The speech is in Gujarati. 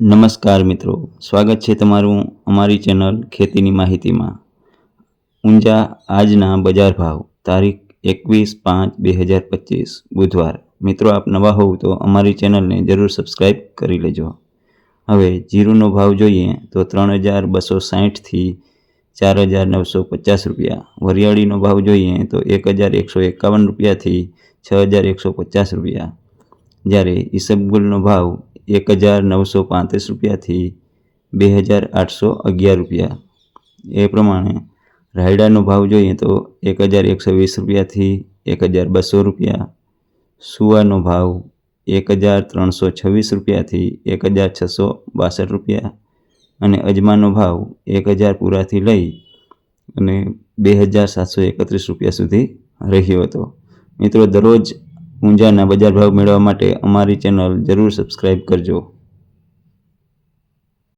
નમસ્કાર મિત્રો. સ્વાગત છે તમારું અમારી ચેનલ ખેતીની માહિતીમાં. ઊંઝા આજના બજાર ભાવ, તારીખ એકવીસ પાંચ બે હજાર પચીસ, બુધવાર. મિત્રો, આપ નવા હોવ તો અમારી ચેનલને જરૂર સબસ્ક્રાઈબ કરી લેજો. હવે જીરુનો ભાવ જોઈએ તો ત્રણ હજાર બસો સાહીઠથી ચાર હજાર નવસો પચાસ રૂપિયા. વરિયાળીનો ભાવ જોઈએ તો એક હજાર એકસો એકાવન રૂપિયાથી છ હજાર એકસો પચાસ રૂપિયા. જ્યારે ઈસબગુલનો ભાવ એક હજાર નવસો પાંત્રીસ રૂપિયાથી બે હજાર આઠસો અગિયાર રૂપિયા. એ પ્રમાણે રાયડાનો ભાવ જોઈએ તો એક હજાર એકસો વીસ રૂપિયાથી એક હજાર બસો રૂપિયા. સુવાનો ભાવ એક હજાર ત્રણસો છવ્વીસ રૂપિયાથી એક હજાર છસો બાસઠ રૂપિયા. અને અજમાનો ભાવ એક હજાર પૂરાથી લઈ અને બે હજાર સાતસો એકત્રીસ રૂપિયા સુધી રહ્યો હતો. મિત્રો, દરરોજ ઊંઝાના બજાર ભાવ મેળવવા માટે અમારી ચેનલ જરૂર સબસ્ક્રાઇબ કરજો.